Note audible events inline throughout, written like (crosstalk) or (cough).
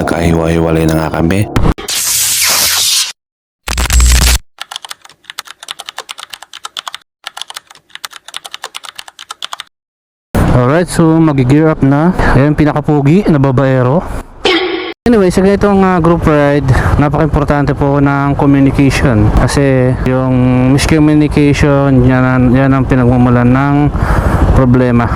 nagkahiwa-hiwalay na nga kami. Alright, so mag-gear up na. Ayan, pinakapugi na babaero. Anyway, sa ganitong uh, group ride, napaka-importante po ng communication. Kasi yung miscommunication, yan, yan ang pinagmumulan ng problema.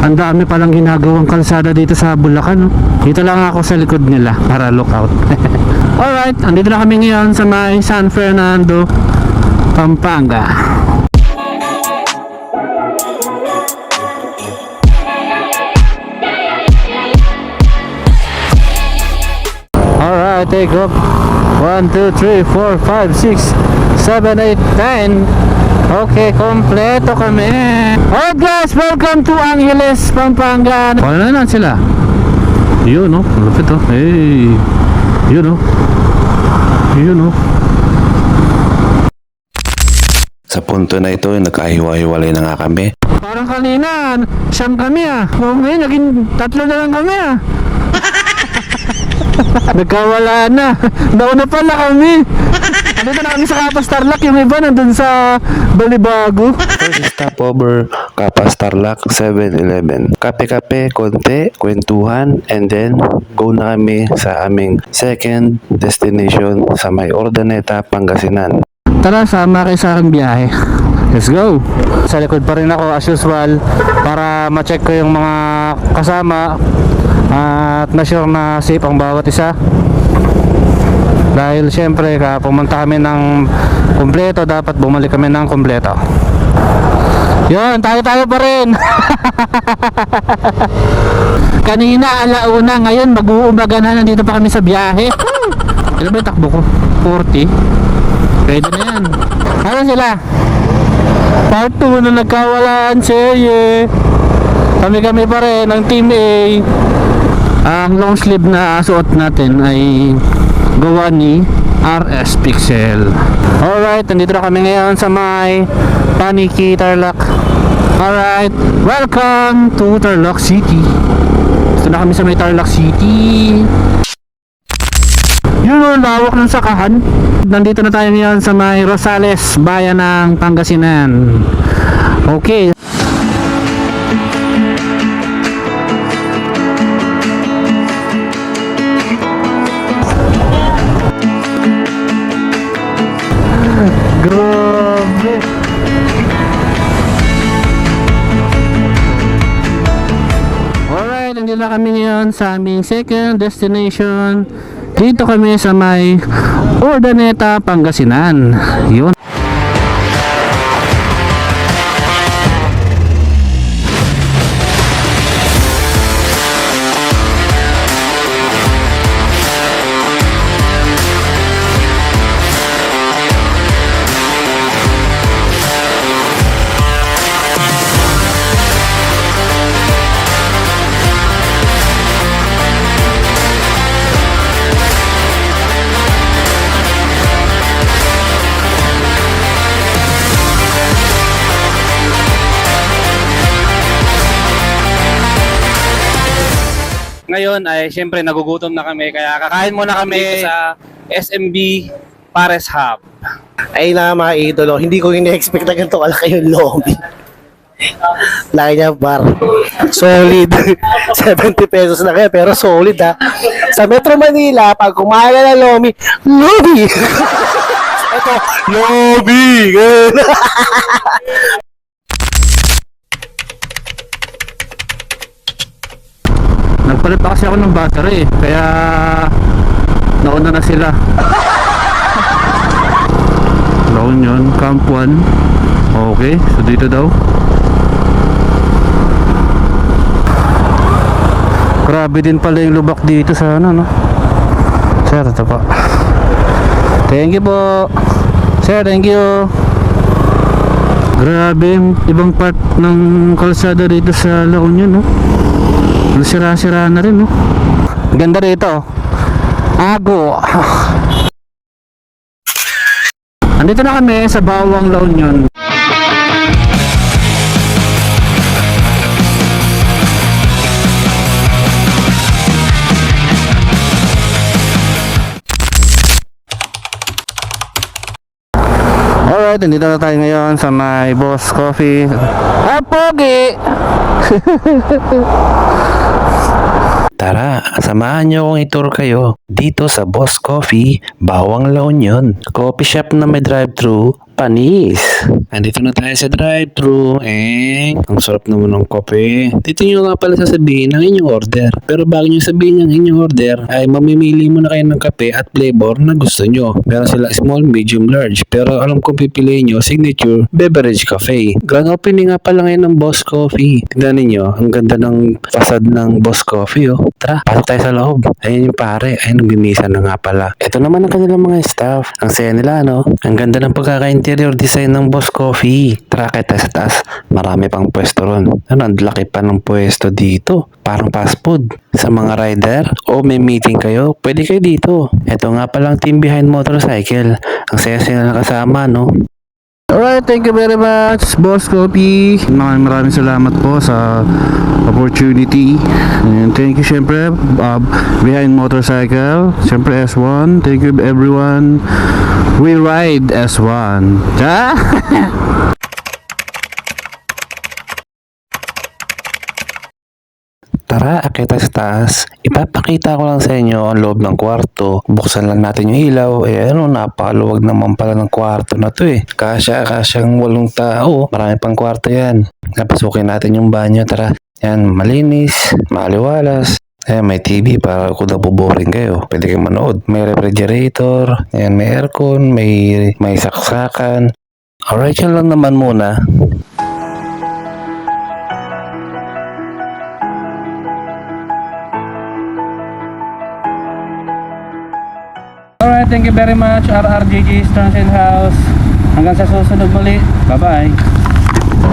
Ang dami palang ginagawang kalsada dito sa Bulacan. Dito lang ako sa likod nila para look out. (laughs) Alright, andito na kami ngayon sa may San Fernando, Pampanga. Alright, take off. 1, 2, 3, 4, 5, 6, 7, 8, 10. Okay, kompleto kami. Alright guys, welcome to Angeles, Pampanga. Paano na lang sila? Yun no, lupit oh. Hey. Yun oh. Yun oh. Sa punto na ito, nagkahiwa-hiwalay na nga kami. Parang kanina, siyam kami ah. Ngayon, naging tatlo na lang kami ah. (laughs) Nagkawala na. Nauna pala kami. Andito na kami sa Kapas Tarlac. Yung iba nandun sa Balibago. First stopover, Kapas Tarlac 7-Eleven. Kape-kape, konti, kwentuhan, and then go na kami sa aming second destination sa may Ordaneta, Pangasinan. Tara, sama kayo sa aking biyahe. Let's go! Sa likod pa rin ako as usual para ma-check ko yung mga kasama at na-sure na safe ang bawat isa. Dahil syempre, ka pumunta kami ng kumpleto, dapat bumalik kami ng kumpleto. Yun, tayo-tayo pa rin. (laughs) Kanina alauna, ngayon mag-uumaga na nandito pa kami sa biyahe. Ilan ba yung takbo ko? 40? Pwede na yan. Ano sila? Part 2 na nagkawalaan siya. Kami-kami pa rin ang Team A. Ang long sleeve na suot natin ay gawa ni RS Pixel. Alright, nandito na kami ngayon sa may Paniki, Tarlac. Alright, welcome to Tarlac City. Dito na kami sa may Tarlac City. Yun ang lawak ng sakahan. Nandito na tayo ngayon sa may Rosales, bayan ng Pangasinan. Okay. Nandito na kami ngayon sa aming second destination. Dito kami sa may Ordaneta, Pangasinan. Yun. Ngayon ay siyempre nagugutom na kami kaya kakain muna kami sa SMB Pares Hub. Ay na mga idolo, hindi ko ini-expect na ganito kalaki yung lobby. Laki niya bar. Solid. (laughs) 70 pesos na kaya pero solid ha. Sa Metro Manila, pag kumain ng lobby, lobby! (laughs) Ito, lobby! (laughs) Nagpalit pa kasi ako ng battery eh. Kaya nauna na sila. (laughs) Loan yun, Camp 1. Okay, so dito daw. Grabe din pala yung lubak dito sa ano no. Sir, ito pa. Thank you po. Sir, thank you. Grabe ibang part ng kalsada dito sa La Union no. Nasira-sira na rin, no? Ganda rito, oh. Ago. Andito na kami sa Bawang La Union. Alright, nandito na tayo ngayon sa my boss coffee. Ah, pogi! (laughs) Tara, samahan niyo akong itur kayo dito sa Boss Coffee, Bawang La Union. Coffee shop na may drive-thru, panis. Andito na tayo sa drive-thru. Eh, ang sarap naman ng kape. Dito nyo nga pala sasabihin ang inyong order. Pero bago nyo sabihin ang inyong order, ay mamimili muna kayo ng kape at flavor na gusto nyo. Meron sila small, medium, large. Pero alam kong pipiliin nyo, signature, beverage cafe. Grand opening nga pala ngayon ng Boss Coffee. Tignan ninyo, ang ganda ng facade ng Boss Coffee oh. Tara, pasok tayo sa loob. Ayun yung pare, ayun nagbimisa na nga pala. Ito naman ang kanilang mga staff. Ang saya nila, no? Ang ganda ng pagkaka-interior design ng Boss Coffee. Tara, kahit tayo sa taas, marami pang pwesto ron. Ano, ang laki pa ng pwesto dito. Parang fast food. Sa mga rider, o may meeting kayo, pwede kayo dito. Ito nga palang team behind motorcycle. Ang saya sila nakasama, no? Alright, thank you very much, Boss Coffee. Maraming maraming salamat po sa opportunity. And thank you syempre, uh, Behind Motorcycle. Syempre S1. Thank you everyone. We ride S1. Ah! (laughs) (laughs) Tara, akit sa taas. Ipapakita ko lang sa inyo ang loob ng kwarto. Buksan lang natin yung ilaw. Eh ano, napakaluwag naman pala ng kwarto na to eh. Kasya, kasyang walong tao. Marami pang kwarto yan. Napasukin natin yung banyo. Tara. Yan, malinis, maliwalas. Ayan, may TV para kung nabuboring kayo. Pwede kayong manood. May refrigerator. Ayan, may aircon. May, may saksakan. Alright, yan lang naman muna. Thank you very much RRJG and House. Hanggang sa susunod muli. Bye-bye.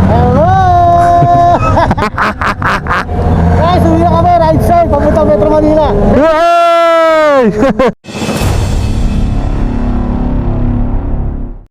Hello! (laughs) Guys, uwi na kami. Ride share. Papunta Metro Manila. Yay! (laughs)